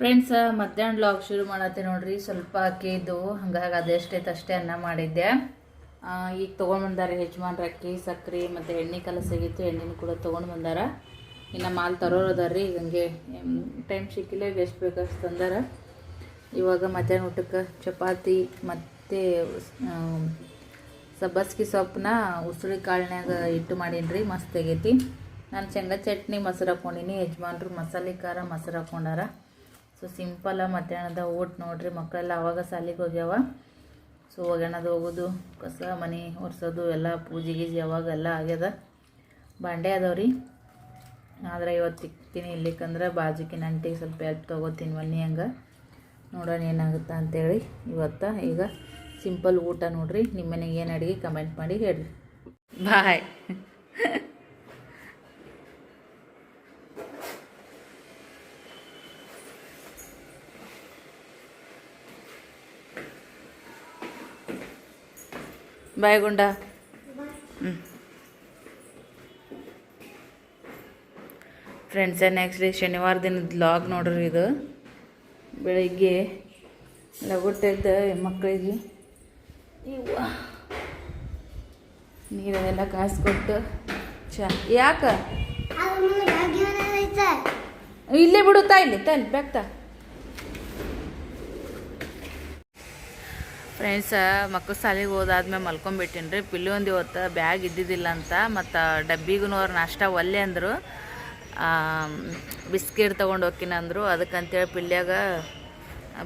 Friends ಮಧ್ಯಾಹ್ನ blog ಶುರು ಮಾಡತ್ತೆ ನೋಡ್ರಿ. ಸ್ವಲ್ಪ ಅಕ್ಕಿ ಇದ್ದು, ಹಂಗಾಗಿ ಅದೆಷ್ಟೈತೆ ಅಷ್ಟೇ ಅನ್ನ ಮಾಡಿದ್ದೆ. ಈಗ ತೊಗೊಂಡು ಬಂದಾರೆ ಯಜಮಾನ್ರ ಅಕ್ಕಿ ಸಕ್ಕರೆ ಮತ್ತು ಎಣ್ಣೆ ಕಲಸಾಗಿತ್ತು ಎಣ್ಣೆನೂ ಕೂಡ ತೊಗೊಂಡು ಬಂದಾರ. ಇನ್ನು ಮಾಲ್ ತರೋರು ಅದಾರ್ರಿ ಈಗ ಹಂಗೆ ಟೈಮ್ ಸಿಕ್ಕಿಲ್ಲ, ಈಗ ಎಷ್ಟು ಬೇಕಷ್ಟು ತಂದಾರ. ಇವಾಗ ಮಧ್ಯಾಹ್ನ ಊಟಕ್ಕೆ ಚಪಾತಿ, ಮತ್ತು ಸಬ್ಬಸ್ಗಿ ಸೊಪ್ಪನ್ನ ಉಸುಳಿ ಕಾಳಿನಾಗ ಇಟ್ಟು ಮಾಡೀನಿ ಮಸ್ತ್ ತೆಗೈತಿ ನಾನು ಶೇಂಗಾ ಚಟ್ನಿ ಮೊಸರು ಹಾಕ್ಕೊಂಡಿನಿ ಯಜಮಾನ್ರು ಮಸಾಲೆ ಖಾರ ಮೊಸರು ಹಾಕ್ಕೊಂಡಾರ ಸೊ ಸಿಂಪಲ್ಲ ಮಧ್ಯಾಹ್ನದ ಊಟ ನೋಡ್ರಿ ಮಕ್ಕಳೆಲ್ಲ ಅವಾಗ ಸಾಲಿಗೆ ಹೋಗ್ಯಾವ. ಸೊ ಒಗ್ಯಾಣದು ಹೋಗೋದು, ಕಸ, ಮನೆ ಒರೆಸೋದು, ಎಲ್ಲ ಪೂಜೆ ಗೀಜೆ ಯಾವಾಗೆಲ್ಲ ಆಗ್ಯದ. ಬಾಂಡೆ ಅದಾವ್ರಿ. ಆದ್ರೆ ಇವತ್ತು ತಿಕ್ತೀನಿ ಇಲ್ಲಿಕಂದ್ರೆ ಬಾಜುಕಿನ ಅಂಟಿಗೆ ಸ್ವಲ್ಪ ಹೆಲ್ಪ್ ತೊಗೋತೀನಿ ಬನ್ನಿ ಹಂಗೆ. ನೋಡೋಣ ಏನಾಗುತ್ತೆ ಅಂತೇಳಿ ಇವತ್ತು ಈಗ ಸಿಂಪಲ್ ಊಟ ನೋಡ್ರಿ. ನಿಮ್ಮ ಮನೆಗೆ ಏನು ಅಡುಗೆ ಕಮೆಂಟ್ ಮಾಡಿ ಹೇಳ್ರಿ. ಬಾಯ್ ಬಾಯ್ ಗುಂಡ. ಹ್ಞೂ ಫ್ರೆಂಡ್ಸ ನೆಕ್ಸ್ಟ್ ಡೇ ಶನಿವಾರ ದಿನದ ಲಾಗ್ ನೋಡ್ರಿ ಇದು. ಬೆಳಿಗ್ಗೆ ತೆಗ್ದು ಮಕ್ಕಳಿಗೆ ಇವ ನೀರನ್ನೆಲ್ಲ ಕಾಸ್ಕೊಟ್ಟು ಚಾ. ಯಾಕ? ಇಲ್ಲೇ ಬಿಡುತ್ತಾ ಇಲ್ಲಿ ತಲ್ ಬ್ಯಾಗ್ತಾ ಫ್ರೆಂಡ್ಸ ಮಕ್ಕಳು ಸಾಲಿಗೆ ಹೋದಾದ್ಮೇಲೆ ಮಲ್ಕೊಂಬಿಟ್ಟಿನಿ ರೀ ಪಿಲ್ಲಿ ಒಂದು ಇವತ್ತು ಬ್ಯಾಗ್ ಇದ್ದಿದ್ದಿಲ್ಲ ಅಂತ, ಮತ್ತು ಡಬ್ಬಿಗೂ ಅವ್ರು ನಾಷ್ಟ ಒಲ್ಲೆ ಅಂದರು. ಬಿಸ್ಕಿಟ್ ತೊಗೊಂಡು ಹೋಗ್ತೀನಿ ಅಂದರು. ಅದಕ್ಕಂತೇಳಿ ಪಿಲ್ಯಾಗ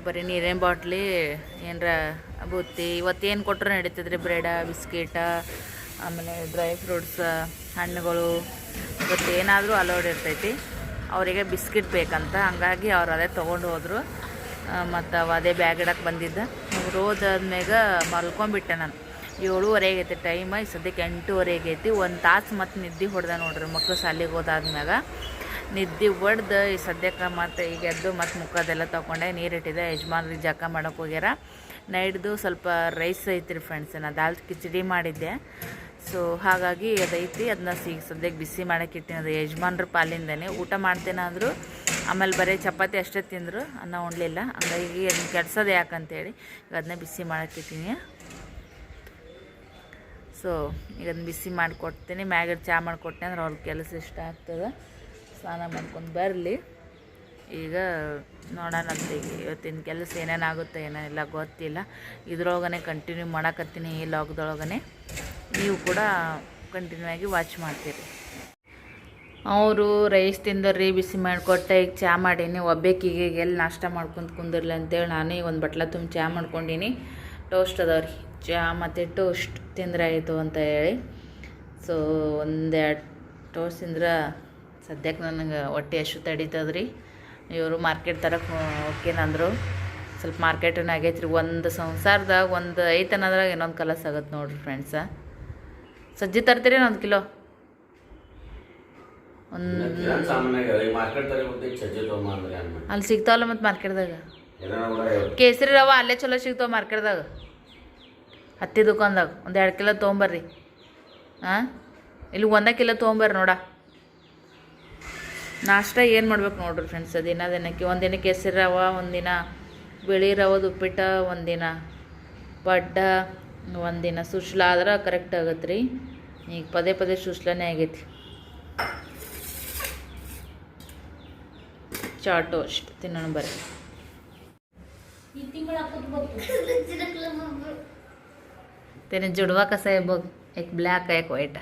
ಬರೀ ನೀರೇನು ಬಾಟ್ಲಿ, ಏನರ ಬುತ್ತಿ ಇವತ್ತೇನು ಕೊಟ್ಟರು ರೀ ಬ್ರೆಡ, ಬಿಸ್ಕಿಟ, ಆಮೇಲೆ ಡ್ರೈ ಫ್ರೂಟ್ಸ್, ಹಣ್ಣುಗಳು ಇವತ್ತೇನಾದರೂ ಅಲೋಡ್ ಇರ್ತೈತಿ. ಅವರಿಗೆ ಬಿಸ್ಕಿಟ್ ಬೇಕಂತ, ಹಂಗಾಗಿ ಅವ್ರು ಅದೇ ತೊಗೊಂಡು ಹೋದರು. ಮತ್ತು ಅದೇ ಬ್ಯಾಗ್ ಇಡಕ್ಕೆ ಬಂದಿದ್ದ. ರೋದಾದ್ಮ್ಯಾಗ ಮಲ್ಕೊಂಬಿಟ್ಟೆ ನಾನು. ಏಳುವರೆ ಆಗೈತಿ ಟೈಮ್ ಈ ಸದ್ಯಕ್ಕೆ ಎಂಟೂವರೆ ಆಗೈತಿ. ಒಂದು ತಾಸು ಮತ್ತು ನಿದ್ದೆ ಹೊಡೆದ ನೋಡ್ರಿ ಮಕ್ಕಳು ಶಾಲೆಗೆ ಹೋದಾದ್ಮ್ಯಾಗ. ನಿದ್ದೆ ಹೊಡೆದು ಈ ಸದ್ಯಕ್ಕೆ ಮತ್ತು ಈಗ ಎದ್ದು ಮತ್ತು ಮುಖದೆಲ್ಲ ತೊಗೊಂಡೆ, ನೀರಿಟ್ಟಿದೆ ಯಜಮಾನ್ರಿಗೆ ಜಕ ಮಾಡೋಕೆ ಹೋಗ್ಯಾರ. ನೈಟ್ದು ಸ್ವಲ್ಪ ರೈಸ್ ಐತ್ರಿ ಫ್ರೆಂಡ್ಸ್ ನಾನು ದಾಲ್ ಕಿಚಡಿ ಮಾಡಿದ್ದೆ. ಸೊ ಹಾಗಾಗಿ ಅದೈತಿ ಅದನ್ನ ಈಗ ಸದ್ಯಕ್ಕೆ ಬಿಸಿ ಮಾಡಕ್ಕೆ ಇಟ್ಟಿನಿ ಅದು ಯಜಮಾನ್ರ ಪಾಲಿಂದನೇ ಊಟ ಮಾಡ್ತೇನಾದರೂ ಆಮೇಲೆ ಬರೀ ಚಪಾತಿ ಅಷ್ಟೇ ತಿಂದರು, ಅನ್ನ ಉಣ್ಲಿಲ್ಲ. ಹಂಗಾಗಿ ಅದನ್ನ ಕೆಡ್ಸೋದು ಯಾಕಂತೇಳಿ ಈಗ ಅದನ್ನ ಬಿಸಿ ಮಾಡಕ್ಕೆ ಇಟ್ಟಿನಿ ಸೊ ಈಗ ಅದನ್ನ ಬಿಸಿ ಮಾಡಿಕೊಡ್ತೀನಿ. ಮ್ಯಾಗ ಚಹಾ ಮಾಡಿಕೊಟ್ಟೆ ಅಂದ್ರೆ ಅವ್ರ ಕೆಲಸ ಇಷ್ಟ ಆಗ್ತದೆ. ಸ್ನಾನ ಮಾಡ್ಕೊಂಡು ಬರಲಿ. ಈಗ ನೋಡೋಣ ಅಂತ ಈಗ ಇವತ್ತಿನ ಕೆಲಸ ಏನೇನಾಗುತ್ತೆ ಏನೇನಿಲ್ಲ ಗೊತ್ತಿಲ್ಲ. ಇದ್ರೊಳಗನೆ ಕಂಟಿನ್ಯೂ ಮಾಡಕತ್ತೀನಿ ಈ ಲಾಗ್ದೊಳಗನೆ ನೀವು ಕೂಡ ಕಂಟಿನ್ಯೂ ಆಗಿ ವಾಚ್ ಮಾಡ್ತೀರಿ. ಅವರು ರೈಸ್ ರೀ ಬಿಸಿ ಮಾಡಿಕೊಟ್ಟೆ, ಈಗ ಚಹಾ ಮಾಡೀನಿ ಒಬ್ಬೇಕಿಗೆ ಎಲ್ಲಿ ನಾಷ್ಟ ಮಾಡ್ಕೊಂಡು ಕುಂದಿರ್ಲಿ ಅಂತೇಳಿ ನಾನೇ ಒಂದು ಬಟ್ಲ ತುಂಬ ಚಹಾ ಮಾಡ್ಕೊಂಡೀನಿ. ಟೋಸ್ಟ್ ಅದಾವ್ರಿ. ಚಹಾ ಮತ್ತು ಟೋಸ್ಟ್ ತಿಂದ್ರೆ ಆಯಿತು ಅಂತ ಹೇಳಿ. ಸೊ ಒಂದೆರಡು ಟೋಸ್ಟ್ ತಿಂದ್ರೆ ಸದ್ಯಕ್ಕೆ ನನಗೆ ಹೊಟ್ಟೆ ಅಷ್ಟು ತಡೀತದ್ರಿ. ಇವರು ಮಾರ್ಕೆಟ್ ತರಕ್ಕೆ ಹೋಗ್ಕೇನಂದ್ರು ಸ್ವಲ್ಪ ಮಾರ್ಕೆಟನ್ನು ಆಗೈತೆ ರೀ ಒಂದು ಸಂಸಾರದಾಗ ಒಂದು ಐತನದ್ರಾಗ ಇನ್ನೊಂದು ಕಲಸ್ ಆಗತ್ತೆ ನೋಡಿರಿ ಫ್ರೆಂಡ್ಸ ಸಜ್ಜಿ ತರ್ತೀರಿ ಒಂದು ಕಿಲೋ ಒಂದು ಕಿರಾಣಿ ಸಾಮಾನ್ಯಾಗ ಈ ಮಾರ್ಕೆಟ್ ದಾಗ ಹೋಗ್ತೈತಿ ಸಜ್ಜೆ ತೊಗೊಂಬಂದ್ರಿ ಅನ್ನ ಅಲ್ಲಿ ಸಿಗ್ತಾವಲ್ಲ ಮತ್ತು ಮಾರ್ಕೆಟ್ದಾಗ. ಕೇಸರಿ ರವ ಅಲ್ಲೇ ಚಲೋ ಸಿಗ್ತಾವ ಮಾರ್ಕೆಟ್ದಾಗ ಹತ್ತಿ ದುಕಾನ್ದಾಗ ಒಂದು ಎರಡು ಕಿಲೋ ತೊಗೊಂಬರ್ರಿ. ಹಾಂ ಇಲ್ಲಿ ಒಂದೇ ಕಿಲೋ ತೊಗೊಂಬರ್ರಿ ನೋಡ. ನಾಷ್ಟ ಏನು ಮಾಡ್ಬೇಕು ನೋಡ್ರಿ ಫ್ರೆಂಡ್ಸ್ ದಿನ ದಿನಕ್ಕೆ. ಒಂದಿನ ಕೇಸರಿ ರವ ಒಂದಿನ ಬಿಳಿ ರವದ ಉಪ್ಪಿಟ್ಟ ಒಂದಿನ ಪಡ್ಡ ಒಂದಿನ ಸುಶ್ಲ ಆದ್ರೆ ಕರೆಕ್ಟ್ ಆಗತ್ತೆ ರೀ ಈಗ ಪದೇ ಪದೇ ಸುಶ್ಲಾನೇ ಆಗೈತಿ. ಚಾ ಟೋಸ್ಟ್ ತಿನ್ನೋಣ ಬರ್ರಿ तेने जुड़वा कसा है बघ एक ब्लॅक एक व्हाईट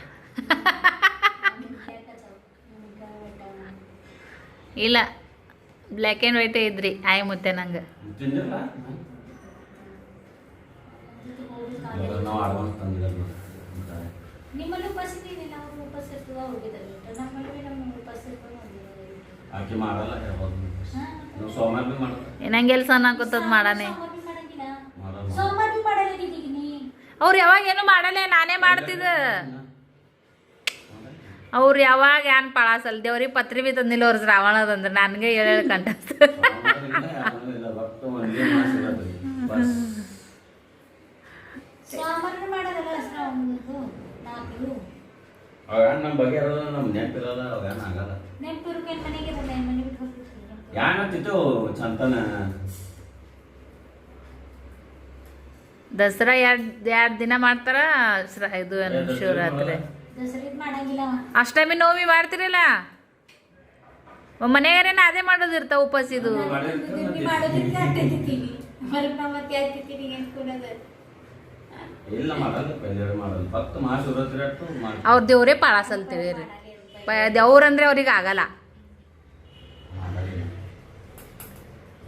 ಇಲ್ಲ ಬ್ಲ್ಯಾಕ್ ಆ್ಯಂಡ್ ವೈಟೇ ಇದ್ರಿ ಆಯ್ ಮುತ್ತೆ ನಂಗೆ ತಿಂದಿಲ್ಲ ನಾವು ಅಡ್ವಾನ್ಸ್ ತಂದಿಲ್ಲ ನಿಮ್ಮಲ್ಲಿ ಉಪವಾಸ ಇದೀನಿಲ್ಲ ಅವ್ರು ಉಪವಾಸ ಇರ್ತದ ಹೋಗಿದ್ದಾರೆ ಆಕೆ ಮಾಡಲ್ಲ ಯಾವಾಗ ನಾವು ಸೋಮವಾರ ಭೀ ಮಾಡ್ತಾರೆ. ನಂಗೆಲ್ಲ ಸಣ್ಣ ಕೂತದ್ ಮಾಡಾನೆ ಸೋಮವಾರ ಬಿ ಮಾಡಂಗಿಲ್ಲ. ಮಾಡಲ್ಲ. ಸೋಮವಾರ ಬಿ ಮಾಡಲ್ಲ ಅವ್ರು ಯಾವಾಗ ಏನು ಮಾಡಲ್ಲ ನಾನೇ ಮಾಡ್ತಿದ್ದ. ಅವ್ರು ಯಾವಾಗ ಏನ್ ಪಳಾಸಲ್ ದೇವ್ರಿಗೆ ಪತ್ರಿ ಬಿ ತಂದಿಲ್ಲ ಅವ್ರ ಶ್ರಾವಣದಂದ್ರೆ. ನನಗೆ ಹೇಳಿ ಕಂಟ ಭಕ್ತ ಒಂದೇ ಮಾಸ ಇರೋದು. ಬಸ್ ಸೋಮವಾರ ಮಾಡೋದಲ್ಲ ಶ್ರಾವಣದ್ದು ನಾಲ್ಕು ಅವಾಗ ನಮ್ಮ ಬಗ್ಗೆ ಇರೋದು ನಮ್ಮ ನೆನಪಿರಲ್ಲ ಅವಾಗ ಆಗಲ್ಲ. ನೆನಪಿರ್ಕೇನು ಮನೆಗೆ ಇರಲ್ಲ ಮನೆ ಬಿಟ್ಟು ಹೋಗ್ತಿರ್ತೀನಿ ಯಾನತ್ತಿತ್ತು ಚಂತನ? ದಸರಾ ಎರಡು ಎರಡು ದಿನ ಮಾಡ್ತಾರ ಶ್ರ- ಇದು ಏನು ಶಿವರಾತ್ರಿ? ದಸರಿದ್ ಮಾಡಂಗಿಲ್ಲ ಅವ. ಅಷ್ಟಮಿ ನೋವಿ ಮಾಡ್ತಿರಲ್ಲ? ಮನೆಯವರೇನ ಅದೇ ಮಾಡೋದಿರ್ತಾವ ಉಪವಾಸ ಇದು? ಮತ್ತೆ ಕೊಡೋದು ಇಲ್ಲ ಮಾಡಲ್ಲ ಮಾಡಲ್ಲ. ಮಹಾಶಿವರಾತ್ರಿ ಅವ್ರ ದೇವ್ರೇ ಪಾಳಸಲ್ ತಿಳಿರಿ ದೇವ್ರಂದ್ರೆ ಅವ್ರಿಗೆ ಆಗಲ್ಲ.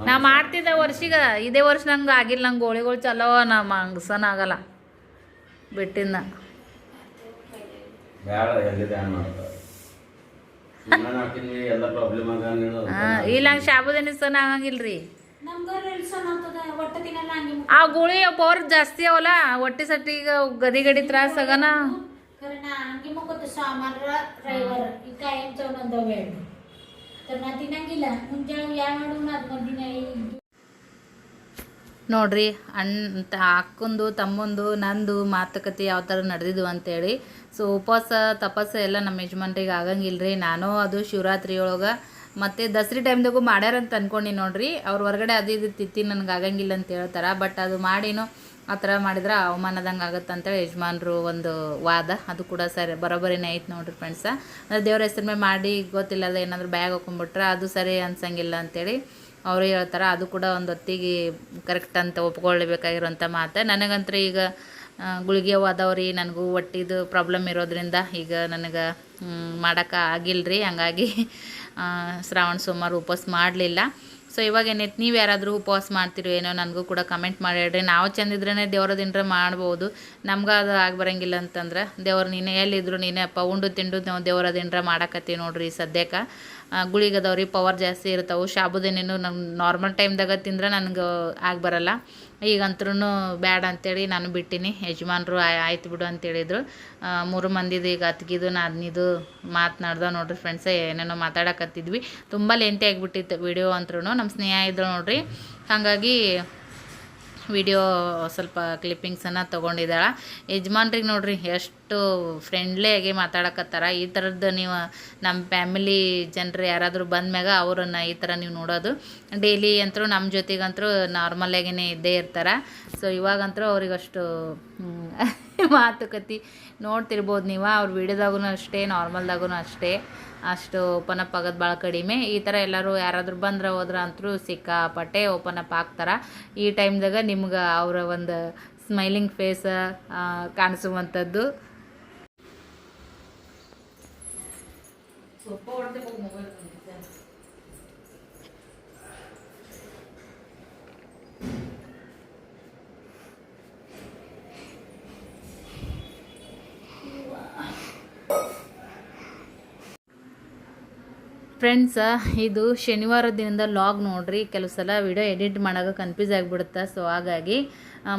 ನಾ ಮಾಡ್ತಿದ್ದ ವರ್ಷಿಗ ಇದೇ ವರ್ಷ ನಂಗೆ ಆಗಿಲ್ಲ ನಂಗೆ ಗೋಳಿಗಳು ಚಲೋ ನಾ ಮಂಗಸನ ಆಗಲ್ಲ. ಬಿಟ್ಟಿನ ಇಲ್ಲ ಹಂಗೆ ಶಾಬುದಾನಿ ಸನ ಆಗಂಗಿಲ್ರಿ. ಆ ಗುಳಿ ಪವರ್ ಜಾಸ್ತಿ ಅವಲ್ಲ ಹೊಟ್ಟೆ ಸಟ್ಟಿ ಈಗ ಗದಿ ಗಡಿ ತ್ರಾಸ ಆಗನ? ನೋಡ್ರಿ ಅಣ್ಣ ಅಕ್ಕಂದು ತಮ್ಮಂದು ನಂದು ಮಾತುಕತೆ ಯಾವ ಥರ ನಡೆದಿದ್ವು ಅಂತೇಳಿ. ಸೊ ಉಪವಾಸ ತಪಸ್ಸು ಎಲ್ಲ ನಮ್ಮ ಯಜಮಾನ್ರಿಗೆ ಆಗಂಗಿಲ್ಲ ರೀ ನಾನು ಅದು ಶಿವರಾತ್ರಿ ಒಳಗೆ ಮತ್ತು ದಸರಿ ಟೈಮ್ದಾಗೂ ಮಾಡ್ಯಾರಂತ ಅನ್ಕೊಂಡಿ ನೋಡ್ರಿ. ಅವ್ರು ಹೊರಗಡೆ ಅದು ಇದು ತಿತ್ತಿ ನನಗೆ ಆಗಂಗಿಲ್ಲ ಅಂತ ಹೇಳ್ತಾರೆ. ಬಟ್ ಅದು ಮಾಡಿನೂ ಆ ಥರ ಮಾಡಿದ್ರೆ ಅವಮಾನದಂಗೆ ಆಗುತ್ತೆ ಅಂತೇಳಿ ಯಜಮಾನ್ರು ಒಂದು ವಾದ. ಅದು ಕೂಡ ಸರಿ ಬರೋಬ್ಬರಿನೇ ಐತೆ ನೋಡ್ರಿ ಫ್ರೆಂಡ್ಸ ಅಂದರೆ ದೇವ್ರ ಹೆಸ್ರ ಮೇಲೆ ಮಾಡಿ ಗೊತ್ತಿಲ್ಲದ ಏನಾದರೂ ಬ್ಯಾಗ್ ಹಾಕೊಂಡ್ಬಿಟ್ರೆ ಅದು ಸರಿ ಅನ್ಸಂಗಿಲ್ಲ ಅಂತೇಳಿ ಅವರು ಹೇಳ್ತಾರೆ. ಅದು ಕೂಡ ಒಂದು ಹೊತ್ತಿಗೆ ಕರೆಕ್ಟ್ ಅಂತ ಒಪ್ಕೊಳ್ಬೇಕಾಗಿರೋಂಥ ಮಾತು. ನನಗಂತೂ ಈಗ ಗುಳಿಗೆ ಅದಾವ್ರಿ ನನಗೂ ಹೊಟ್ಟಿದು ಪ್ರಾಬ್ಲಮ್ ಇರೋದ್ರಿಂದ ಈಗ ನನಗೆ ಮಾಡೋಕೆ ಆಗಿಲ್ಲರಿ ಹಂಗಾಗಿ ಶ್ರಾವಣ, ಸೋಮವಾರ ಉಪವಾಸ ಮಾಡಲಿಲ್ಲ. ಸೊ ಇವಾಗ ಏನೈತೆ, ನೀವು ಯಾರಾದರೂ ಉಪವಾಸ ಮಾಡ್ತಿರೋ ಏನೋ ನನಗೂ ಕೂಡ ಕಮೆಂಟ್ ಮಾಡಿ ಹೇಳ್ರಿ ನಾವು ಚೆಂದಿದ್ರೇ ದೇವರ ದಿನರ ಮಾಡ್ಬೋದು. ನಮ್ಗೆ ಅದು ಆಗಿ ಬರಂಗಿಲ್ಲ ಅಂತಂದ್ರೆ, ದೇವ್ರು ನೀನೇ ಎಲ್ಲಿದ್ರು ನೀನೇ, ಅಪ್ಪ ಉಂಡು ತಿಂಡು ನಾವು ದೇವರ ದಿನರ ಮಾಡಕತ್ತೀವಿ ನೋಡ್ರಿ ಸದ್ಯಕ್ಕೆ ಗುಳಿಗದವ್ರಿ ಪವರ್ ಜಾಸ್ತಿ ಇರ್ತಾವೆ. ಶಾಬುದೇನೇನು ನಮ್ಮ ನಾರ್ಮಲ್ ಟೈಮ್ದಾಗ ತಿಂದ್ರೆ ನನಗೆ ಆಗಿ ಬರಲ್ಲ. ಈಗಂತ್ರೂ ಬ್ಯಾಡ ಅಂತೇಳಿ ನಾನು ಬಿಟ್ಟಿನಿ. ಯಜಮಾನ್ರು ಆಯ್- ಆಯ್ತು ಬಿಡು ಅಂತೇಳಿದ್ರು. ಮೂರು ಮಂದಿದು ಈಗ ಅತ್ಗಿದು, ನಾದ್ನಿದು ಮಾತನಾಡ್ದ ನೋಡ್ರಿ ಫ್ರೆಂಡ್ಸ್ ಏನೇನೋ ಮಾತಾಡಕತ್ತಿದ್ವಿ. ತುಂಬ ಲೆಂತಿ ಆಗಿಬಿಟ್ಟಿತ್ತು ವಿಡಿಯೋ ಅಂತೂ ನಮ್ಮ ಸ್ನೇಹ ಇದ್ರು ನೋಡ್ರಿ. ಹಾಗಾಗಿ ವಿಡಿಯೋ ಸ್ವಲ್ಪ ಕ್ಲಿಪ್ಪಿಂಗ್ಸನ್ನು ತೊಗೊಂಡಿದ್ದಾಳೆ. ಯಜಮಾನ್ರಿಗೆ ನೋಡಿರಿ, ಎಷ್ಟು ಫ್ರೆಂಡ್ಲಿಯಾಗಿ ಮಾತಾಡಕತ್ತಾರ. ಈ ಥರದ್ದು ನೀವು ನಮ್ಮ ಫ್ಯಾಮಿಲಿ ಜನರು ಯಾರಾದರೂ ಬಂದ್ಮ್ಯಾಗ ಅವ್ರನ್ನ ಈ ಥರ ನೀವು ನೋಡೋದು. ಡೈಲಿ ಅಂತರೂ ನಮ್ಮ ಜೊತೆಗಂತೂ ನಾರ್ಮಲಾಗಿನೇ ಇದ್ದೇ ಇರ್ತಾರೆ. ಸೊ ಇವಾಗಂತರೂ ಅವ್ರಿಗಷ್ಟು ಮಾತುಕತೆ ನೋಡ್ತಿರ್ಬೋದು ನೀವು. ಅವ್ರ ವಿಡಿಯೋದಾಗೂ ಅಷ್ಟೇ ನಾರ್ಮಲ್ದಾಗೂ ಅಷ್ಟೇ. ಅಷ್ಟು ಓಪನ್ ಅಪ್ ಆಗೋದು ಭಾಳ ಕಡಿಮೆ. ಈ ಥರ ಎಲ್ಲರೂ ಯಾರಾದರೂ ಬಂದ್ರೆ ಹೋದ್ರೆ ಅಂತೂ ಸಿಕ್ಕಾಪಟ್ಟೆ ಓಪನ್ ಅಪ್ ಆಗ್ತಾರೆ. ಈ ಟೈಮ್ದಾಗ ನಿಮ್ಗೆ ಅವರ ಒಂದು ಸ್ಮೈಲಿಂಗ್ ಫೇಸ್ ಕಾಣಿಸುವಂಥದ್ದು ಫ್ರೆಂಡ್ಸ, ಇದು ಶನಿವಾರ ದಿನದ ಲಾಗ್ ನೋಡ್ರಿ. ಕೆಲವು ಸಲ ವಿಡಿಯೋ ಎಡಿಟ್ ಮಾಡೋಕೆ ಕನ್ಫ್ಯೂಸ್ ಆಗಿಬಿಡುತ್ತೆ ಸೊ ಹಾಗಾಗಿ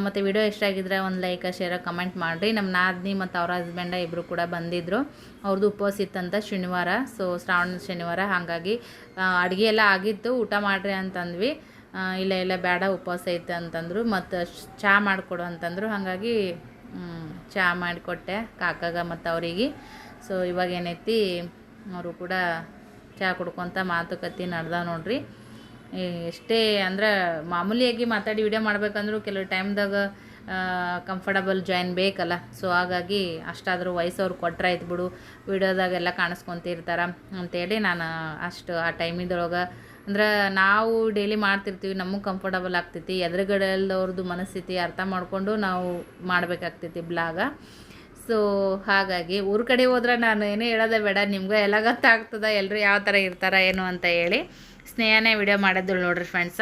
ಮತ್ತು ವಿಡಿಯೋ ಇಷ್ಟ ಆಗಿದ್ರೆ ಒಂದು ಲೈಕ್ ಶೇರ ಕಮೆಂಟ್ ಮಾಡಿರಿ. ನಮ್ಮ ನಾದಿನಿ ಮತ್ತು ಅವ್ರ ಹಸ್ಬೆಂಡ ಇಬ್ಬರು ಕೂಡ ಬಂದಿದ್ದರು ಅವ್ರದ್ದು ಉಪವಾಸ ಇತ್ತಂತ ಶನಿವಾರ ಸೊ ಶ್ರಾವಣ ಶನಿವಾರ. ಹಾಗಾಗಿ ಅಡುಗೆ ಎಲ್ಲ ಆಗಿತ್ತು. ಊಟ ಮಾಡಿರಿ ಅಂತಂದ್ವಿ. ಇಲ್ಲ ಇಲ್ಲ, ಬೇಡ, ಉಪವಾಸ ಐತೆ ಅಂತಂದರು. ಮತ್ತು ಚಹಾ ಮಾಡಿಕೊಡು ಅಂತಂದರು. ಹಾಗಾಗಿ ಚಹಾ ಮಾಡಿಕೊಟ್ಟೆ ಕಾಕಾಗ ಮತ್ತು ಅವರಿಗೆ. ಸೊ ಇವಾಗ ಏನೈತಿ, ಅವರು ಕೂಡ ಚಹಾ ಕುಡ್ಕೊತ ಮಾತುಕತೆ ನಡ್ದ ನೋಡ್ರಿ. ಎಷ್ಟೇ ಅಂದ್ರೆ ಮಾಮೂಲಿಯಾಗಿ ಮಾತಾಡಿ ವಿಡಿಯೋ ಮಾಡ್ಬೇಕಂದ್ರೂ ಕೆಲವು ಟೈಮ್ದಾಗ ಕಂಫರ್ಟಬಲ್ ಜಾಯಿನ್ ಬೇಕಲ್ಲ. ಸೊ ಹಾಗಾಗಿ ಅಷ್ಟಾದರೂ ವಯಸ್ಸವ್ರು ಕೊಟ್ಟರೆ ಆಯ್ತು ಬಿಡು. ವಿಡಿಯೋದಾಗೆಲ್ಲ ಕಾಣಿಸ್ಕೊತಿರ್ತಾರ ಅಂತೇಳಿ ನಾನು ಅಷ್ಟು ಆ ಟೈಮಿದೊಳಗೆ ಅಂದ್ರೆ ನಾವು ಡೈಲಿ ಮಾಡ್ತಿರ್ತೀವಿ, ನಮಗೆ ಕಂಫರ್ಟಬಲ್ ಆಗ್ತೈತಿ. ಎದುರುಗಡೆಯಲ್ಲವ್ರದ್ದು ಮನಸ್ಥಿತಿ ಅರ್ಥ ಮಾಡಿಕೊಂಡು ನಾವು ಮಾಡಬೇಕಾಗ್ತೈತಿ ಬ್ಲಾಗ. ಸೊ ಹಾಗಾಗಿ ಊರ ಕಡೆ ಹೋದ್ರೆ ನಾನು ಏನೇ ಹೇಳೋದೇ ಬೇಡ, ನಿಮ್ಗೆ ಎಲ್ಲ ಗೊತ್ತಾಗ್ತದೆ ಎಲ್ಲರೂ ಯಾವ ಥರ ಇರ್ತಾರ ಏನು ಅಂತ ಹೇಳಿ. ಸ್ನೇಹನೇ ವಿಡಿಯೋ ಮಾಡೋದು ನೋಡ್ರಿ ಫ್ರೆಂಡ್ಸ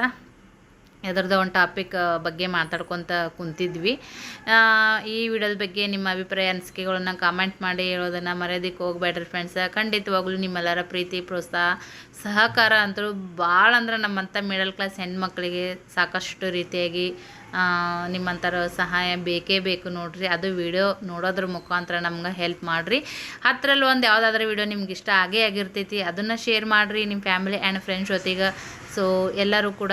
ಎದ್ರದ್ದು ಒಂದು ಟಾಪಿಕ್ ಬಗ್ಗೆ ಮಾತಾಡ್ಕೊತ ಕುಂತಿದ್ವಿ. ಈ ವಿಡಿಯೋದ ಬಗ್ಗೆ ನಿಮ್ಮ ಅಭಿಪ್ರಾಯ, ಅನಿಸಿಕೆಗಳನ್ನ ಕಾಮೆಂಟ್ ಮಾಡಿ ಹೇಳೋದನ್ನು ಮರ್ಯಾದಕ್ಕೆ ಹೋಗ್ಬೇಡ್ರಿ ಫ್ರೆಂಡ್ಸ್ ಖಂಡಿತವಾಗ್ಲೂ ನಿಮ್ಮೆಲ್ಲರ ಪ್ರೀತಿ, ಪ್ರೋತ್ಸಾಹ, ಸಹಕಾರ ಅಂತೂ ಭಾಳ ಅಂದ್ರೆ ನಮ್ಮಂಥ ಮಿಡಲ್ ಕ್ಲಾಸ್ ಹೆಣ್ಮಕ್ಳಿಗೆ ಸಾಕಷ್ಟು ರೀತಿಯಾಗಿ ನಿಮ್ಮಂಥರ ಸಹಾಯ ಬೇಕೇ ಬೇಕು ನೋಡ್ರಿ. ಅದು ವಿಡಿಯೋ ನೋಡೋದ್ರ ಮುಖಾಂತರ ನಮ್ಗೆ ಹೆಲ್ಪ್ ಮಾಡಿರಿ. ಹತ್ತರಲ್ಲಿ ಒಂದು ಯಾವುದಾದ್ರೂ ವಿಡಿಯೋ ನಿಮ್ಗೆ ಇಷ್ಟ ಆಗೇ ಆಗಿರ್ತೈತಿ, ಅದನ್ನು ಶೇರ್ ಮಾಡಿರಿ. ನಿಮ್ಮ ಫ್ಯಾಮಿಲಿ ಆ್ಯಂಡ್ ಫ್ರೆಂಡ್ಸ್ ಜೊತೆಗೆ ಸೊ ಎಲ್ಲರೂ ಕೂಡ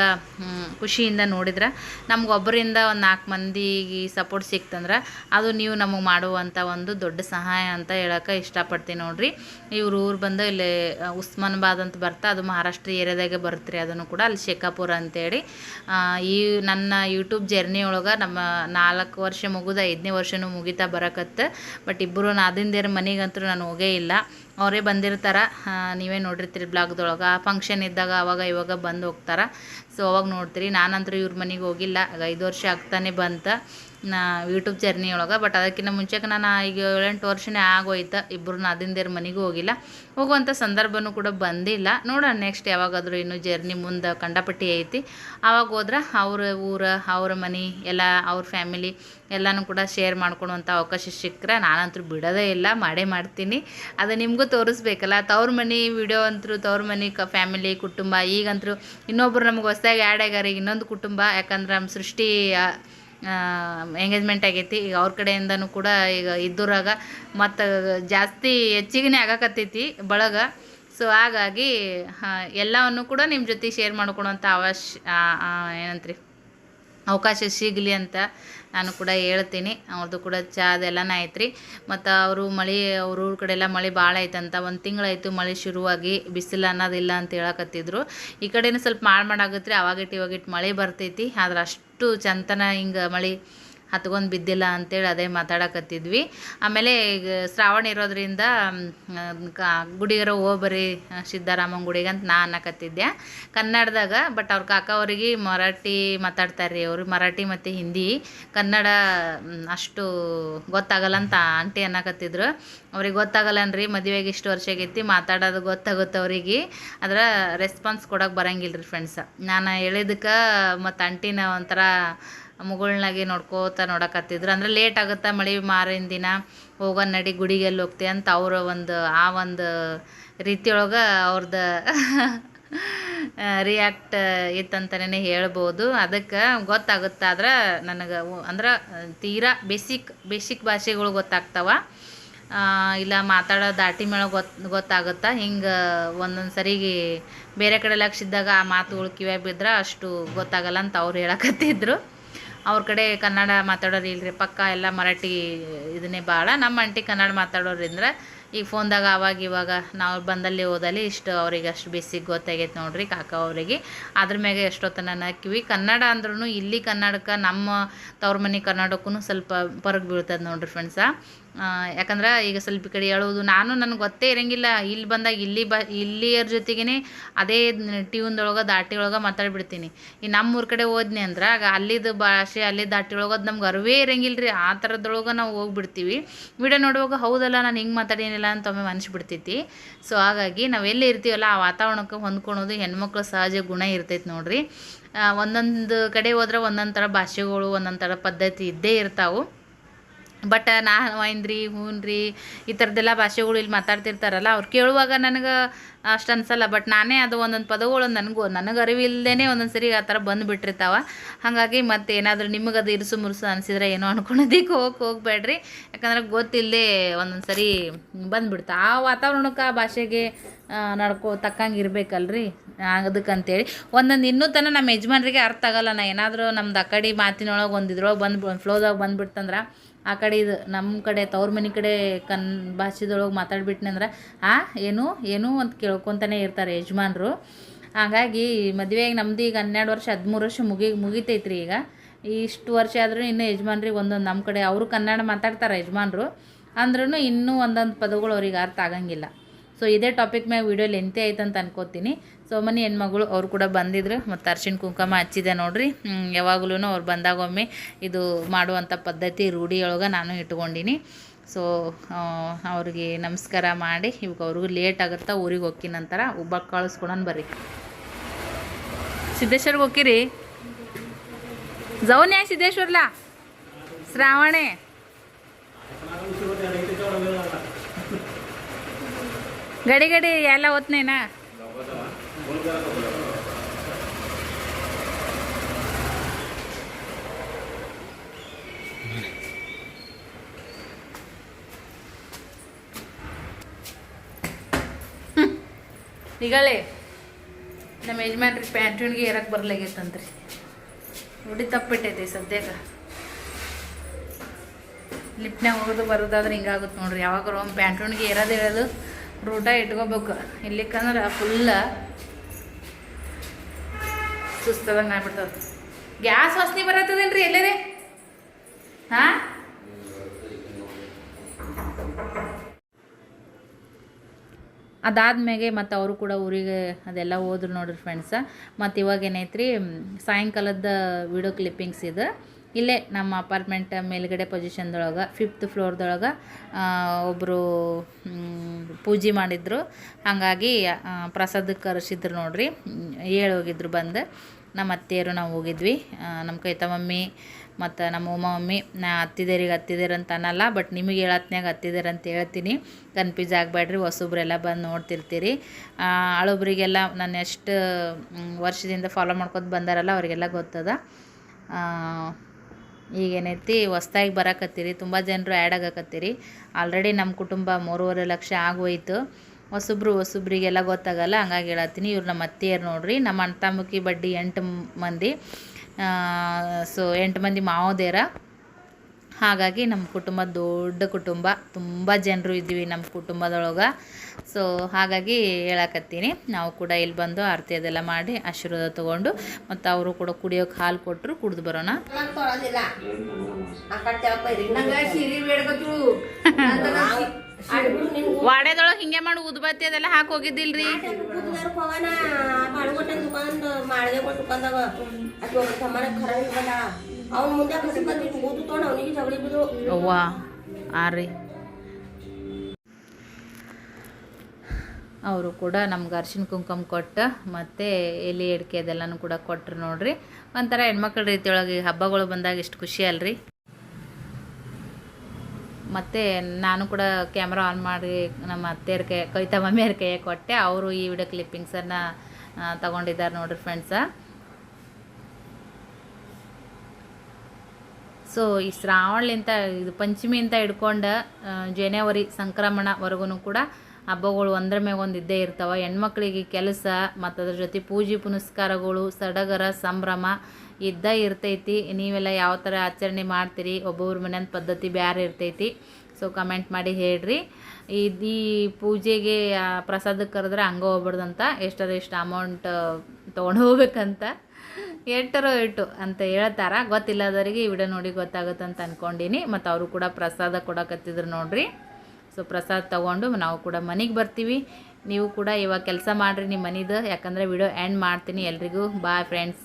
ಖುಷಿಯಿಂದ ನೋಡಿದ್ರೆ. ನಮ್ಗೆ ಒಬ್ಬರಿಂದ ಒಂದು ನಾಲ್ಕು ಮಂದಿಗೆ ಸಪೋರ್ಟ್ ಸಿಕ್ತಂದ್ರೆ, ಅದು ನೀವು ನಮಗೆ ಮಾಡುವಂಥ ಒಂದು ದೊಡ್ಡ ಸಹಾಯ ಅಂತ ಹೇಳೋಕೆ ಇಷ್ಟಪಡ್ತೀನಿ ನೋಡಿರಿ. ಇವ್ರ ಊರು ಬಂದು ಇಲ್ಲಿ, ಉಸ್ಮಾನಾಬಾದ್ ಅಂತ ಬರ್ತಾ, ಅದು ಮಹಾರಾಷ್ಟ್ರ ಏರಿಯಾದಾಗೆ ಬರುತ್ತೆ ಅದನ್ನು ಕೂಡ ಅಲ್ಲಿ ಶೇಖಾಪುರ ಅಂತೇಳಿ. ಈ ನನ್ನ ಯೂಟ್ಯೂಬ್ ಜರ್ನಿ ಒಳಗೆ ನಮ್ಮ ನಾಲ್ಕು ವರ್ಷ ಮುಗಿದ, ಐದನೇ ವರ್ಷನೂ ಮುಗಿತಾ ಬರಕತ್ತೆ. ಬಟ್ ಇಬ್ಬರು ನಾದಿಂದೇರ ಮನೆಗಂತೂ ನಾನು ಹೋಗೇ ಇಲ್ಲ. ಅವರೇ ಬಂದಿರ್ತಾರೆ. ನೀವೇ ನೋಡಿರ್ತೀರಿ ಬ್ಲಾಗ್ದೊಳಗೆ. ಆ ಫಂಕ್ಷನ್ ಇದ್ದಾಗ ಅವಾಗ ಇವಾಗ ಬಂದು ಹೋಗ್ತಾರೆ. ಸೊ ಅವಾಗ ನೋಡ್ತೀರಿ. ನಾನಂತರೂ ಇವ್ರ ಮನೆಗೆ ಹೋಗಿಲ್ಲ. ಐದು ವರ್ಷ ಆಗ್ತಾನೆ ಬಂತ. ನಾ ಯೂಟ್ಯೂಬ್ ಜರ್ನಿ ಒಳಗೆ ಬಟ್ ಅದಕ್ಕಿಂತ ಮುಂಚೆಗೆ ನಾನು ಈಗ ಏಳೆಂಟು ವರ್ಷನೇ ಆಗೋಯ್ತು. ಇಬ್ಬರು ನಾದಿಂದೇರ ಮನೆಗೂ ಹೋಗಿಲ್ಲ. ಹೋಗುವಂಥ ಸಂದರ್ಭನೂ ಕೂಡ ಬಂದಿಲ್ಲ. ನೋಡೋಣ ನೆಕ್ಸ್ಟ್ ಯಾವಾಗಾದರೂ ಇನ್ನು ಜರ್ನಿ ಮುಂದೆ ಕಂಡಪಟ್ಟಿ ಐತಿ. ಆವಾಗ ಹೋದ್ರೆ ಅವ್ರ ಊರ, ಅವ್ರ ಮನೆ, ಎಲ್ಲ ಅವ್ರ ಫ್ಯಾಮಿಲಿ ಎಲ್ಲನೂ ಕೂಡ ಶೇರ್ ಮಾಡ್ಕೊಳುವಂಥ ಅವಕಾಶ ಸಿಕ್ಕರೆ. ನಾನಂತೂ ಬಿಡೋದೇ ಇಲ್ಲ, ಮಾಡೇ ಮಾಡ್ತೀನಿ. ಅದು ನಿಮಗೂ ತೋರಿಸ್ಬೇಕಲ್ಲ ತವ್ರ ಮನೆ ವಿಡಿಯೋ ಅಂತರೂ ತವ್ರ ಮನೆ ಕ ಫ್ಯಾಮಿಲಿ ಕುಟುಂಬ ಈಗಂತೂ ಇನ್ನೊಬ್ರು ನಮ್ಗೆ ಹೊಸ್ದಾಗಿ ಆ್ಯಡ್ ಆಗ್ಯಾರ, ಇನ್ನೊಂದು ಕುಟುಂಬ, ಯಾಕಂದ್ರೆ ನಮ್ಮ ಸೃಷ್ಟಿ ಎಂಗೇಜ್ಮೆಂಟ್ ಆಗೈತಿ. ಈಗ ಅವ್ರ ಕಡೆಯಿಂದನೂ ಕೂಡ ಈಗ ಇದ್ದೂರಾಗ ಮತ್ತು ಜಾಸ್ತಿ ಹೆಚ್ಚಿಗೆ ಆಗಕತ್ತೈತಿ ಬಳಗ. ಸೊ ಹಾಗಾಗಿ ಎಲ್ಲವನ್ನು ಕೂಡ ನಿಮ್ಮ ಜೊತೆ ಶೇರ್ ಮಾಡ್ಕೊಳ್ಳೋಂಥ ಅವಶ್ಯ ಏನಂತ್ರಿ, ಅವಕಾಶ ಸಿಗಲಿ ಅಂತ ನಾನು ಕೂಡ ಹೇಳ್ತೀನಿ ಅವ್ರದ್ದು ಕೂಡ ಚಾ ಅದೆಲ್ಲನ ಐತ್ರಿ ಮತ್ತು ಅವರು ಮಳೆ, ಅವ್ರ ಊರ ಕಡೆ ಎಲ್ಲ ಮಳೆ ಭಾಳ ಐತಂತ ಒಂದು ತಿಂಗಳಾಯಿತು ಮಳೆ ಶುರುವಾಗಿ ಬಿಸಿಲು ಅನ್ನೋದಿಲ್ಲ ಅಂತ ಹೇಳಕತ್ತಿದ್ರು. ಈ ಕಡೆನೂ ಸ್ವಲ್ಪ ಮಾಡ್ ಮಾಡಾಗುತ್ತೆ ರೀ ಅವಾಗಿಟ್ಟು ಇವಾಗಿಟ್ಟು ಮಳೆ ಬರ್ತೈತಿ, ಆದ್ರೆ ಅಷ್ಟು ಚಂತನ ಹಿಂಗೆ ಮಳೆ ಹತ್ಕೊಂಡು ಬಿದ್ದಿಲ್ಲ ಅಂತೇಳಿ ಅದೇ ಮಾತಾಡಕತ್ತಿದ್ವಿ. ಆಮೇಲೆ ಈಗ ಶ್ರಾವಣ ಇರೋದ್ರಿಂದ ಗುಡಿಗರ ಹೋಗ್ಬರಿ ಸಿದ್ದರಾಮನ ಗುಡಿಗೆ ಅಂತ ನಾ ಅನ್ನಕತ್ತಿದ್ದೆ. ಕನ್ನಡದಾಗ, ಬಟ್ ಅವ್ರ ಕಾಕ ಅವ್ರಿಗೆ ಮರಾಠಿ ಮಾತಾಡ್ತಾರೆ ರೀ ಅವರು, ಮರಾಠಿ ಮತ್ತು ಹಿಂದಿ. ಕನ್ನಡ ಅಷ್ಟು ಗೊತ್ತಾಗಲ್ಲ ಅಂತ ಆಂಟಿ ಅನ್ನಕತ್ತಿದ್ರು. ಅವ್ರಿಗೆ ಗೊತ್ತಾಗಲ್ಲನ್ರಿ, ಮದುವೆಗೆ ಇಷ್ಟು ವರ್ಷ ಆಗೈತಿ, ಮಾತಾಡೋದು ಗೊತ್ತಾಗುತ್ತೆ ಅವ್ರಿಗೆ. ಅದರ ರೆಸ್ಪಾನ್ಸ್ ಕೊಡೋಕೆ ಬರಂಗಿಲ್ಲ ರೀ ಫ್ರೆಂಡ್ಸ್ ನಾನು ಹೇಳಿದಕ್ಕೆ ಮತ್ತು ಆಂಟಿನ ಒಂಥರ ಮುಗುಳ್ನಾಗೆ ನೋಡ್ಕೋತ ನೋಡಕತ್ತಿದ್ರು. ಅಂದ್ರೆ ಲೇಟ್ ಆಗುತ್ತೆ ಮಳೆ ಮಾರಿನ ದಿನ ಹೋಗೋ ನಡಿ ಗುಡಿಗೆ ಎಲ್ಲಿ ಹೋಗ್ತಿ ಅಂತ ಅವರ ಒಂದು, ಆ ಒಂದು ರೀತಿಯೊಳಗೆ ಅವ್ರದ್ದು ರಿಯಾಕ್ಟ್ ಇತ್ತಂತಲೇ ಹೇಳ್ಬೋದು. ಅದಕ್ಕೆ ಗೊತ್ತಾಗುತ್ತೆ ಆದ್ರೆ ನನಗೆ ಅಂದ್ರೆ ತೀರಾ ಬೇಸಿಕ್ ಬೇಸಿಕ್ ಭಾಷೆಗಳು ಗೊತ್ತಾಗ್ತವ. ಇಲ್ಲ ಮಾತಾಡೋ ದಾಟಿ ಮೇಳ ಗೊತ್ತು ಗೊತ್ತಾಗುತ್ತಾ. ಹಿಂಗೆ ಒಂದೊಂದು ಸರಿಗೆ ಬೇರೆ ಕಡೆ ಲಕ್ಷಿದ್ದಾಗ ಆ ಮಾತುಗಳು ಕಿವ್ಯಾಗ ಬಿದ್ರೆ ಅಷ್ಟು ಗೊತ್ತಾಗಲ್ಲ ಅಂತ ಅವ್ರು ಹೇಳಕತ್ತಿದ್ರು. ಅವ್ರ ಕಡೆ ಕನ್ನಡ ಮಾತಾಡೋರು ಇಲ್ರಿ, ಪಕ್ಕ ಎಲ್ಲ ಮರಾಠಿ ಇದನ್ನೇ ಭಾಳ ನಮ್ಮ ಆಂಟಿ ಕನ್ನಡ ಮಾತಾಡೋರಿಂದ್ರ ಈಗ ಫೋನ್ದಾಗ ಆವಾಗ ಇವಾಗ ನಾವು ಬಂದಲ್ಲಿ ಹೋದಲ್ಲಿ ಇಷ್ಟು ಅವ್ರಿಗೆ ಅಷ್ಟು ಬಿಸಿಗೆ ಗೊತ್ತಾಗೈತೆ ನೋಡ್ರಿ ಕಾಕ ಅವರಿಗೆ. ಅದ್ರ ಮ್ಯಾಗೆ ಎಷ್ಟೊತ್ತನ ನಕ್ಕಿವಿ. ಕನ್ನಡ ಅಂದ್ರೂ ಇಲ್ಲಿ ಕನ್ನಡಕ್ಕೆ ನಮ್ಮ ತವ್ರ ಮನೆ ಕನ್ನಡಕ್ಕೂ ಸ್ವಲ್ಪ ಪರಗ್ ಬೀಳ್ತದೆ ನೋಡ್ರಿ ಫ್ರೆಂಡ್ಸ ಯಾಕಂದ್ರೆ ಈಗ ಸ್ವಲ್ಪ ಕಡೆ ಹೇಳೋದು ನಾನು ನನಗೆ ಗೊತ್ತೇ ಇರಂಗಿಲ್ಲ. ಇಲ್ಲಿ ಬಂದಾಗ ಇಲ್ಲಿ ಬ ಇಲ್ಲಿಯರ ಜೊತೆಗೇ ಅದೇ ಟ್ಯೂನ್ದೊಳಗೆ ದಾಟಿ ಒಳಗೆ ಮಾತಾಡ್ಬಿಡ್ತೀನಿ. ಈ ನಮ್ಮೂರ ಕಡೆ ಹೋದ್ನಿ ಅಂದ್ರೆ, ಆಗ ಅಲ್ಲಿದ್ದು ಭಾಷೆ ಅಲ್ಲಿ ದಾಟಿ ಒಳಗೆ ಅದು ನಮ್ಗೆ ಅರಿವೇ ಇರಂಗಿಲ್ಲ ರೀ ಆ ಥರದೊಳಗೆ ನಾವು ಹೋಗ್ಬಿಡ್ತೀವಿ. ವಿಡಿಯೋ ನೋಡುವಾಗ, ಹೌದಲ್ಲ, ನಾನು ಹಿಂಗೆ ಮಾತಾಡೇನಿಲ್ಲ ಅಂತ ಒಮ್ಮೆ ಅನಿಸ್ಬಿಡ್ತೈತಿ ಸೊ ಹಾಗಾಗಿ ನಾವು ಎಲ್ಲಿ ಇರ್ತೀವಲ್ಲ, ಆ ವಾತಾವರಣಕ್ಕೆ ಹೊಂದ್ಕೊಳೋದು ಹೆಣ್ಮಕ್ಳ ಸಹಜ ಗುಣ ಇರ್ತೈತೆ ನೋಡ್ರಿ. ಒಂದೊಂದು ಕಡೆ ಹೋದ್ರೆ ಒಂದೊಂದು ಥರ ಭಾಷೆಗಳು, ಒಂದೊಂದು ಥರ ಪದ್ಧತಿ ಇದ್ದೇ ಇರ್ತಾವೆ. ಬಟ್ ನಾ ವೈಂದ್ರಿ ಹೂನ್ರಿ ಈ ಥರದ್ದೆಲ್ಲ ಭಾಷೆಗಳು ಇಲ್ಲಿ ಮಾತಾಡ್ತಿರ್ತಾರಲ್ಲ, ಅವ್ರು ಕೇಳುವಾಗ ನನಗೆ ಅಷ್ಟು ಅನ್ಸಲ್ಲ. ಬಟ್ ನಾನೇ ಅದು ಒಂದೊಂದು ಪದಗಳು ನನಗೂ, ನನಗೆ ಅರಿವಿಲ್ಲದೇ ಒಂದೊಂದು ಸರಿ ಆ ಥರ ಬಂದುಬಿಟ್ಟಿರ್ತಾವ. ಹಾಗಾಗಿ ಮತ್ತೆ ಏನಾದರೂ ನಿಮಗೆ ಅದು ಇರುಸು ಮುರುಸು ಅನಿಸಿದ್ರೆ ಏನೋ ಅನ್ಕೊಳೋದಕ್ಕೆ ಹೋಗಿ, ಹೋಗಬೇಡ್ರಿ. ಯಾಕಂದ್ರೆ ಗೊತ್ತಿಲ್ಲದೆ ಒಂದೊಂದು ಸರಿ ಬಂದುಬಿಡ್ತಾ. ಆ ವಾತಾವರಣಕ್ಕೆ ಆ ಭಾಷೆಗೆ ನಡ್ಕೋ, ತಕ್ಕಂಗೆ ಇರಬೇಕಲ್ರಿ. ಅದಕ್ಕಂತೇಳಿ ಒಂದೊಂದು ಇನ್ನೂ ತನಕ ನಮ್ಮ ಯಜಮಾನರಿಗೆ ಅರ್ಥ ಆಗಲ್ಲ. ನಾ ಏನಾದರೂ ನಮ್ದು ಆ ಕಡೆ ಮಾತಿನೊಳಗೆ ಒಂದು ಇದ್ರೊಳಗೆ ಬಂದು ಫ್ಲೋದಾಗ ಬಂದುಬಿಡ್ತಂದ್ರೆ ಆ ಕಡೆ ಇದು ನಮ್ಮ ಕಡೆ, ತವ್ರ ಮನೆ ಕಡೆ ಕನ್ ಭಾಷೆದೊಳಗೆ ಮಾತಾಡ್ಬಿಟ್ನಿ ಅಂದ್ರೆ, ಆ, ಏನು ಏನು ಅಂತ ಕೇಳ್ಕೊತಾನೆ ಇರ್ತಾರೆ ಯಜಮಾನ್ರು. ಹಾಗಾಗಿ ಮದುವೆಗೆ ನಮ್ದು ಈಗ ಹನ್ನೆರಡು ವರ್ಷ, ಹದಿಮೂರು ವರ್ಷ ಮುಗಿ, ಮುಗಿತೈತ್ರಿ ಈಗ. ಇಷ್ಟು ವರ್ಷ ಆದರೂ ಇನ್ನೂ ಯಜಮಾನ್ರಿಗೆ ಒಂದೊಂದು ನಮ್ಮ ಕಡೆ, ಅವರು ಕನ್ನಡ ಮಾತಾಡ್ತಾರೆ ಯಜಮಾನ್ರು. ಅಂದ್ರೂ ಇನ್ನೂ ಒಂದೊಂದು ಪದಗಳು ಅವ್ರಿಗೆ ಅರ್ಥ ಆಗಂಗಿಲ್ಲ. ಸೊ ಇದೇ ಟಾಪಿಕ್ ಮ್ಯಾಗ ವಿಡಿಯೋ ಲೆಂತಿ ಆಯ್ತು ಅಂತ ಅನ್ಕೋತೀನಿ. ಸೊ ಮನೆ ಹೆಣ್ಮಗಳು ಅವ್ರು ಕೂಡ ಬಂದಿದ್ರು. ಮತ್ತು ಅರ್ಶಿಣ ಕುಂಕುಮ ಹಚ್ಚಿದೆ ನೋಡ್ರಿ. ಯಾವಾಗಲೂ ಅವ್ರು ಬಂದಾಗೊಮ್ಮೆ ಇದು ಮಾಡುವಂಥ ಪದ್ಧತಿ ರೂಢಿಯೊಳಗೆ ನಾನು ಇಟ್ಕೊಂಡಿನಿ. ಸೊ ಅವ್ರಿಗೆ ನಮಸ್ಕಾರ ಮಾಡಿ. ಇವಾಗ ಅವ್ರಿಗೂ ಲೇಟ್ ಆಗುತ್ತಾ ಊರಿಗೆ ಹೋಗಿ ನಂತರ ಒಬ್ಬ ಕಳಿಸ್ಕೊಳನ್ ಬರ್ರಿ. ಸಿದ್ದೇಶ್ವರ್ಗೆ ಹೋಗಿರಿ ಜೌನ್ಯಾ ಸಿದ್ದೇಶ್ವರ್ಲಾ? ಶ್ರಾವಣೆ. ಗಡಿ ಗಡಿ ಎಲ್ಲ ಓದ್ನೇನಾ ಈಗಲೇ ನಮ್ಮ ಯಜಮಾನ್ರಿ ಪ್ಯಾಂಟ್ಯೂನ್ಗೆ ಏರಕ್ಕೆ ಬರ್ಲಾಗೈತಂತ್ರಿ. ನೋಡಿ ತಪ್ಪಿಟ್ಟೈತೆ ಸದ್ಯಕ್ಕೆ. ಲಿಫ್ಟ್ನಾಗ ಹೋಗೋದು ಬರೋದಾದ್ರೆ ಹಿಂಗಾಗುತ್ತೆ ನೋಡ್ರಿ. ಯಾವಾಗ ಒಂದು ಪ್ಯಾಂಟ್ಯೂನ್ಗೆ ಏರೋದು ಇರೋದು ರೂಟ ಇಟ್ಕೋಬೇಕು. ಇಲ್ಲಿಕ್ಕಂದ್ರೆ ಫುಲ್ಲ ಸುಸ್ತದಂಗೆ ಆಗ್ಬಿಡ್ತದ ಗ್ಯಾಸ್ ವಾಸನೆ ಬರತ್ತದೇನ್ರಿ ಎಲ್ಲರೇ ಹಾಂ? ಅದಾದ್ಮೇಲೆ ಮತ್ತು ಅವರು ಕೂಡ ಊರಿಗೆ ಅದೆಲ್ಲ ಹೋದ್ರು ನೋಡ್ರಿ ಫ್ರೆಂಡ್ಸ ಮತ್ತು ಇವಾಗ ಏನೈತ್ರಿ, ಸಾಯಂಕಾಲದ ವಿಡಿಯೋ ಕ್ಲಿಪ್ಪಿಂಗ್ಸ್ ಇದು. ಇಲ್ಲೇ ನಮ್ಮ ಅಪಾರ್ಟ್ಮೆಂಟ್ ಮೇಲ್ಗಡೆ ಪೊಸಿಷನ್ದೊಳಗೆ ಫಿಫ್ತ್ ಫ್ಲೋರ್ದೊಳಗೆ ಒಬ್ಬರು ಪೂಜೆ ಮಾಡಿದ್ರು. ಹಾಗಾಗಿ ಪ್ರಸಾದಕ್ಕೆ ಕರೆಸಿದ್ರು ನೋಡ್ರಿ. ಹೇಳಿ ಹೋಗಿದ್ರು ಬಂದು. ನಮ್ಮ ಅತ್ತೆಯರು ನಾವು ಹೋಗಿದ್ವಿ. ನಮ್ಮ ಕೈತ ಮಮ್ಮಿ ಮತ್ತು ನಮ್ಮ ಉಮ್ಮ ಮಮ್ಮಿ ನಾ ಹತ್ತಿದೇರಿಗೆ ಹತ್ತಿದೇರಂತ ಅನ್ನಲ್ಲ ಬಟ್ ನಿಮಗೆ ಹೇಳತ್ನಾಗ ಹತ್ತಿದೇರಂತ ಹೇಳ್ತೀನಿ. ಕನ್ಫ್ಯೂಸ್ ಆಗಬೇಡ್ರಿ ಹೊಸೊಬ್ರೆಲ್ಲ ಬಂದು ನೋಡ್ತಿರ್ತೀರಿ. ಆ, ನಾನು ಎಷ್ಟು ವರ್ಷದಿಂದ ಫಾಲೋ ಮಾಡ್ಕೊತ ಬಂದಾರಲ್ಲ ಅವರಿಗೆಲ್ಲ ಗೊತ್ತದ. ಈಗೇನೈತಿ ಹೊಸ್ದಾಗಿ ಬರಕತ್ತೀರಿ, ತುಂಬ ಜನರು ಆ್ಯಡ್ ಆಗಕತ್ತೀರಿ. ಆಲ್ರೆಡಿ ನಮ್ಮ ಕುಟುಂಬ ಮೂರುವರೆ ಲಕ್ಷ ಆಗೋಯ್ತು. ಹೊಸಬ್ರು ಹೊಸಬ್ರಿಗೆಲ್ಲ ಗೊತ್ತಾಗಲ್ಲ, ಹಂಗಾಗಿ ಹೇಳತ್ತೀನಿ. ಇವ್ರು ನಮ್ಮ ಅತ್ತೆಯರು ನೋಡ್ರಿ, ನಮ್ಮ ಅಣ್ತಮ್ಮಕ್ಕಿ ಬಡ್ಡಿ ಎಂಟು ಮಂದಿ ಸೊ ಎಂಟು ಮಂದಿ ಮಾವದೇರ. ಹಾಗಾಗಿ ನಮ್ಮ ಕುಟುಂಬ ದೊಡ್ಡ ಕುಟುಂಬ ತುಂಬ ಜನರು ಇದ್ದೀವಿ ನಮ್ಮ ಕುಟುಂಬದೊಳಗೆ. ಸೊ ಹಾಗಾಗಿ ಹೇಳಕತ್ತೀನಿ ನಾವು ಕೂಡ ಇಲ್ಲಿ ಬಂದು ಆರತಿ ಅದೆಲ್ಲ ಮಾಡಿ ಆಶೀರ್ವಾದ ತೊಗೊಂಡು ಮತ್ತು ಅವರು ಕೂಡ ಕುಡಿಯೋಕೆ ಹಾಲು ಕೊಟ್ಟರು ಕುಡಿದು ಬರೋಣ. ವಾಡೆದೊಳಗೆ ಹಿಂಗೆ ಮಾಡಿ ಉದ್ಬತ್ತಿ ಅದೆಲ್ಲ ಹಾಕಿ ಹೋಗಿದ್ದಿಲ್ರಿ? ಕೂದ್ಲಾರ್ ಅವ್ನ ಮುಂದೆ ಕಸಿ ಬಂದಿಟ್ಟು ಊದು ತೊಗೊಂಡು ಅವನಿಗೆ ಜವಳಿ ಬಿದ್ರು ಅವ್ವ ಆ ರೀ ಅವರು ಕೂಡ ನಮ್ಗೆ ಅರ್ಶಿನ ಕುಂಕುಮ ಕೊಟ್ಟು, ಮತ್ತು ಎಲೆ ಅಡಿಕೆ ಅದೆಲ್ಲನೂ ಕೂಡ ಕೊಟ್ಟರು ನೋಡ್ರಿ. ಒಂಥರ ಹೆಣ್ಮಕ್ಳ ರೀತಿಯೊಳಗೆ ಹಬ್ಬಗಳು ಬಂದಾಗ ಎಷ್ಟು ಖುಷಿ ಅಲ್ರಿ. ಮತ್ತು ನಾನು ಕೂಡ ಕ್ಯಾಮ್ರಾ ಆನ್ ಮಾಡಿ ನಮ್ಮ ಅತ್ತೆಯರ ಕೈ ಕವಿತಾ ಮಮ್ಮಿಯರ ಕೊಟ್ಟೆ. ಅವರು ಈ ವಿಡಿಯೋ ಕ್ಲಿಪ್ಪಿಂಗ್ಸನ್ನು ತಗೊಂಡಿದ್ದಾರೆ ನೋಡ್ರಿ ಫ್ರೆಂಡ್ಸ ಸೊ ಈ ಶ್ರಾವಣಲಿಂತ ಇದು ಪಂಚಮಿಯಿಂದ ಹಿಡ್ಕೊಂಡು ಆ, ಜನವರಿ ಸಂಕ್ರಮಣವರೆಗೂ ಕೂಡ ಹಬ್ಬಗಳು ಒಂದ್ರ ಮ್ಯಾಗ ಒಂದು ಇದ್ದೇ ಇರ್ತಾವೆ. ಹೆಣ್ಮಕ್ಳಿಗೆ ಕೆಲಸ ಮತ್ತು ಅದ್ರ ಜೊತೆ ಪೂಜೆ ಪುನಸ್ಕಾರಗಳು ಸಡಗರ ಸಂಭ್ರಮ ಇದ್ದ ಇರ್ತೈತಿ. ನೀವೆಲ್ಲ ಯಾವ ಥರ ಆಚರಣೆ ಮಾಡ್ತೀರಿ? ಒಬ್ಬೊಬ್ರ ಮನೆಯ ಪದ್ಧತಿ ಬೇರೆ ಇರ್ತೈತಿ. ಸೊ ಕಮೆಂಟ್ ಮಾಡಿ ಹೇಳ್ರಿ. ಇದು ಈ ಪೂಜೆಗೆ ಪ್ರಸಾದಕ್ಕೆ ಕರೆದ್ರೆ ಹಂಗೆ ಹೋಗ್ಬಾರ್ದಂತ ಎಷ್ಟರ ಎಷ್ಟು ಅಮೌಂಟ್ ತೊಗೊಂಡು ಹೋಗ್ಬೇಕಂತ. ಎಟ್ಟರೋ ಇಟ್ಟು ಅಂತ ಹೇಳ್ತಾರ. ಗೊತ್ತಿಲ್ಲದವರಿಗೆ ಈ ವಿಡಿಯೋ ನೋಡಿ ಗೊತ್ತಾಗುತ್ತೆ ಅಂತ ಅನ್ಕೊಂಡಿನಿ. ಮತ್ತು ಅವರು ಕೂಡ ಪ್ರಸಾದ ಕೊಡಕತ್ತಿದ್ರು ನೋಡ್ರಿ. ಸೊ ಪ್ರಸಾದ ತಗೊಂಡು ನಾವು ಕೂಡ ಮನೆಗೆ ಬರ್ತೀವಿ. ನೀವು ಕೂಡ ಇವಾಗ ಕೆಲಸ ಮಾಡಿರಿ ನಿಮ್ಮ ಮನಿದು. ಯಾಕಂದರೆ ವಿಡಿಯೋ ಎಂಡ್ ಮಾಡ್ತೀನಿ ಎಲ್ರಿಗೂ. Bye friends